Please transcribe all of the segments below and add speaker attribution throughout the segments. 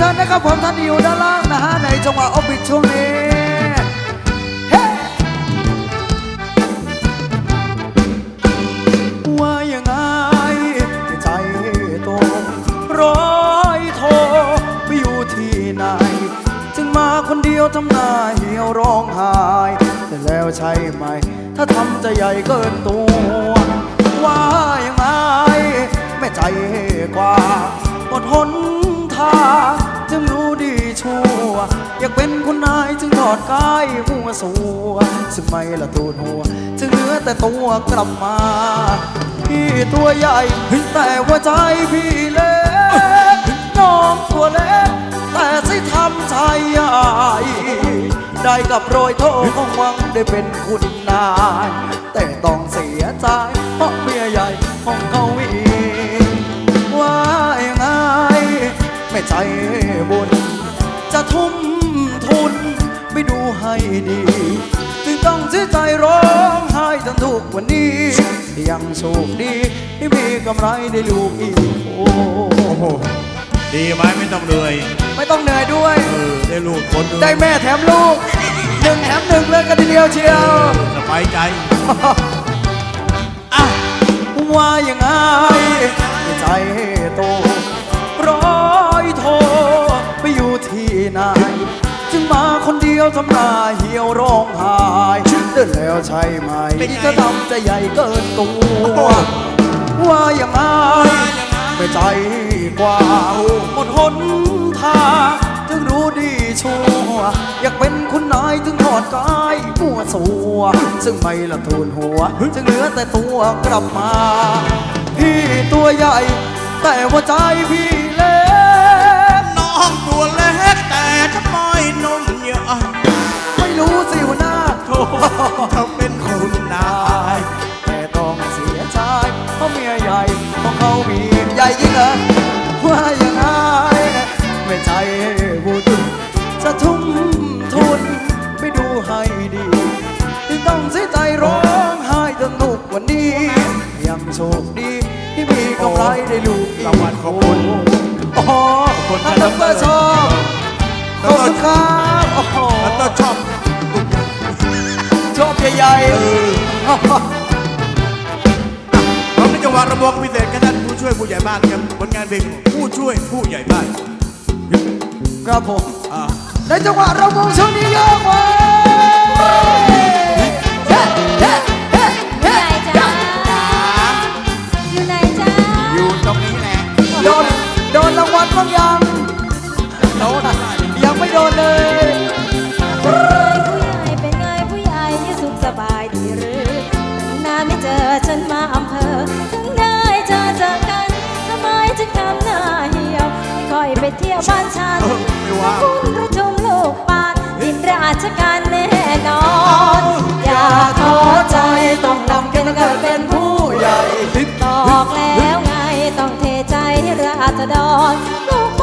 Speaker 1: ชิญนะครับผมท่านอยู่ด้านล่างนะฮะในจังหวะออฟฟิศช่วงนี้ว่ายังไงใจตร้อยโทไปอยู่ที่ไหน จึงมาคนเดียวทำหน้าเหี่ยวร้องไห้แต่แล้วใช่ไหม ถ้าทำจะใหญ่เกินตัว ว่ายังไงแม่ใจกว่าหมดหนทาง จึงรู้ดีชั่ว อยากเป็นคุณนายจึงถอดกายหัวสัวซึ่งไม่ละตูนหัว จึงเหลือแต่ตัวกลับมา พี่ตัวใหญ่แต่ว่าใจพี่เล็กน้องตัวเล็กแต่สิทำใจใหญ่ได้กับโรยโทษของหวังได้เป็นคุณนาย แต่ต้องเสียใจเพราะเมียใหญ่ของเขา ใจบุญ จะทุ่มทุนไปดูให้ดีจึงต้องเสียใจร้องไห้จนทุกวันนี้ ยังโชคดีที่มีกำไรได้ลูกอีกโอ้
Speaker 2: โอ้โหดีไหมไม่ต้องเหนื่อย
Speaker 1: ไม่ต้องเหนื่อยด้วย
Speaker 2: เออได้ลูกคนหนึ่ง
Speaker 1: ได้แม่แถมลูกหนึ่งแถมหนึ่งเลยกันทีเดียวเชียว
Speaker 2: สบายใจ
Speaker 1: อะว่ายังไงใจโต ร้อยโทไปอยู่ที่ไหน จึงมาคนเดียวทำหน้าเหี่ยวร้องไห้เดินแล้วใช่ไหม
Speaker 2: เป็นไง
Speaker 1: จะทำใจใหญ่เกินตัว ว่าอยังไงไม่ใจกว่าหมดหนทางจึงรู้ดีชัวร์อยากเป็นคุณนายจึงถอดกายมัวสัว ซึ่งไม่ละทูนหัว จึงเหลือแต่ตัวกลับมา พี่ตัวใหญ่ แต่ว่าใจพี่
Speaker 2: องตัวเล็กแต่ทำไมนมใหญ่
Speaker 1: ไม่รู้สิหัวหน้า
Speaker 2: โธ่ทำเป็นคุณนาย
Speaker 1: แต่ต้องเสียใจเพราะเมียใหญ่ของเขามีใหญ่ยิ่งเหรอว่ายังไงไม่ใจบุญจะทุ่มทุนไปดูให้ดีที่ต้องเสียใจร้องไห้จนทุกวันนี้ยังโชคดีที่มีกำไรได้ลูกอีก
Speaker 2: รางวัลขอบคุณ
Speaker 1: โอ้โห
Speaker 2: ขอ คน
Speaker 1: ท่านดอกเตอรชอบขอบคุณครับโอ้โห
Speaker 2: แล้วก็ชอบ
Speaker 1: ชอบใหญ่ๆ
Speaker 2: เออเราในจังหวะระบบพิเศษกันท่านผู้ช่วยผู้ใหญ่บ้านครับผลงานเพลงผู้ช่วยผู้ใหญ่บ้าน
Speaker 1: ครับผม
Speaker 2: อ่า
Speaker 1: ในจังหวะเระบองช่วงนี้เยกว่า
Speaker 3: ฉันมาอำเภอถึงได้เจอเจอกันทำไมจึงทำหน้าเหี่ยวไม่ค่อยไปเที่ยวบ้านฉัน
Speaker 2: เออไม่ว่า
Speaker 3: คุณประชุมลูกปานดินราชการแน่นอน อย่าท้อใจต้องนำกันเกิดเป็นผู้ใหญ่บอกแล้วไงต้องเทใจให้ราษฎรลูก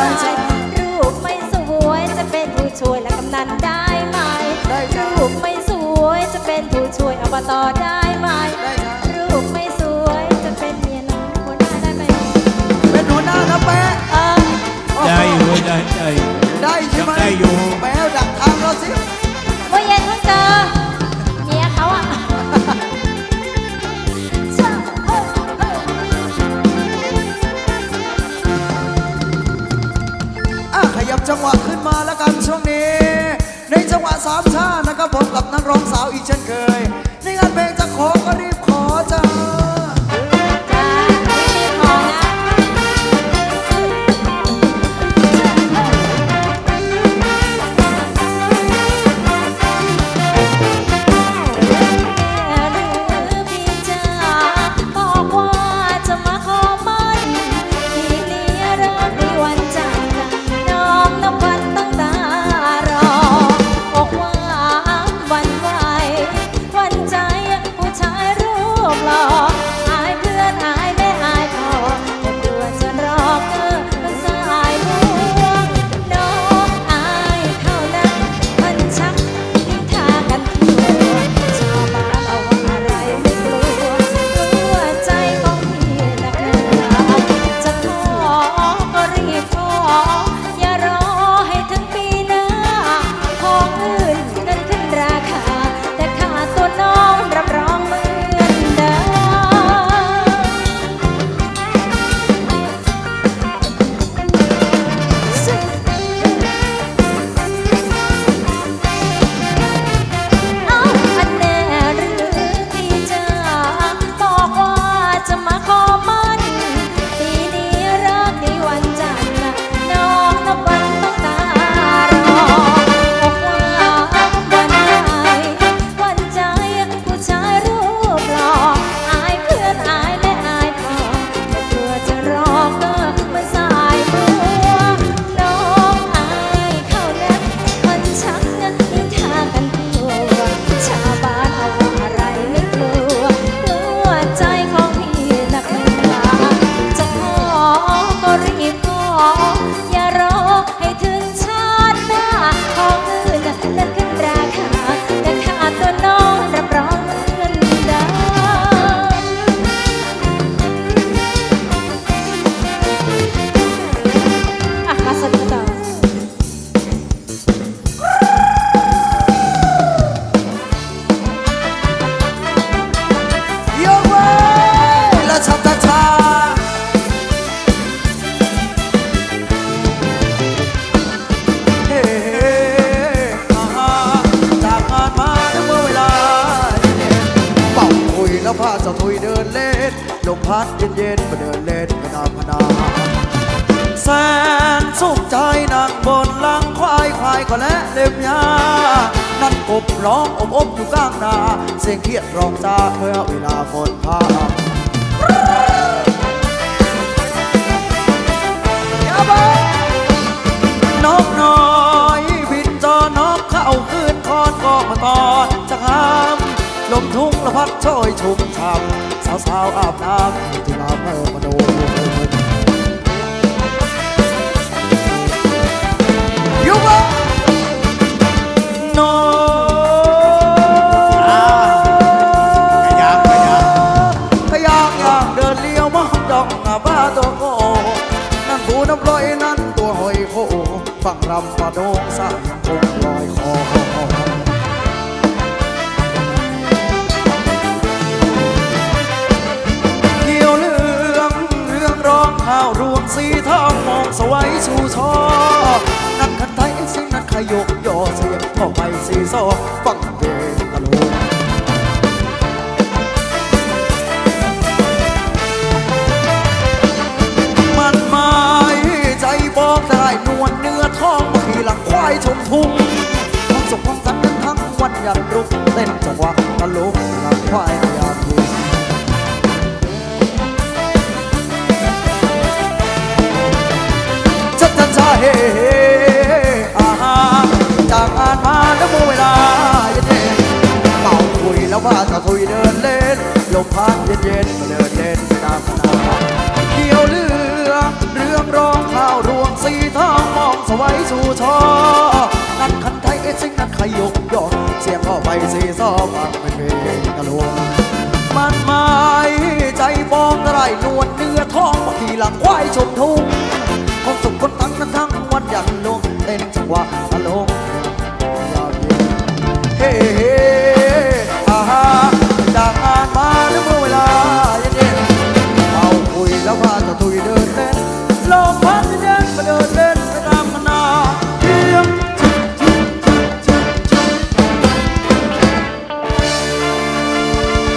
Speaker 3: ได้
Speaker 1: รู
Speaker 3: ปไม่
Speaker 1: สว
Speaker 3: ยจะเป็นผู้ช่วยและกำนันได้
Speaker 1: ไหม
Speaker 3: รูปไม่สวยจะเป็นผู้ช่วยอบตได้ไหมรูปไม่สวยจะเป็นเมียน้อยคนได้ไหม
Speaker 1: เป็นหัหน้านะแปะ
Speaker 2: ได้อยู่ได้ได้
Speaker 1: ได้ เช่นเคย ล
Speaker 3: มพัดเย็น
Speaker 1: ๆมาเดินเล่นพนาพนาแสนสุขใจนั่งบนหลังควายควายก็และเล็บยานั่นกบร้องอบอบอยู่กลางนา เสียงเครียดร้องจ้าเมื่อเวลาฝนพาอนกน้อยบินจอนกเข้าคืนคอนก็มาตอนจะหามลมทุ่งละพัดโชยชุ่มช่ำ สาวๆอาบน้ำที่น้ำเมื่อมาโดนยูบะโน
Speaker 2: ขยับขยับ
Speaker 1: พยางยางเดินเลี้ยวมองจ้องหน้าบ้าตัวโกนั่นบูน้ำลอยนั่นตัวหอยโคฟังรำปะโดงสร้างคง รวงสีทองมองสวยชูชอนั่นคันไทยสินั่นขยกย่อเสียงพ่อไปสีซอฟังเพลงตะลุงมันหมายใจบอกได้นวลเนื้อทองขี่หลังควายชมทุ่งความสุขความสันกันทั้งวันยันรุ่งเต้นจังหวะตะลุกหลังควายาวบ้านก็คุยเดินเล่น ลมพัดเย็นเย็นเดินเล่นตามนาเกี่ยวเรือ เรื่องร้องข้าวรวงสีทองมองสวัยสู่ชอนั่นคันไทยเอซิงนั่นขยกยอกเสียงออกไปสีซอฟังไม่เป็นเพลกะลวงมันหมายใจฟองไรนวลเนื้อทองมาขี่หลังควายชมทุ่งคนสุขคนตั้งนั้นทั้งวันยันลงเต้นจังหวะตะลงเฮ้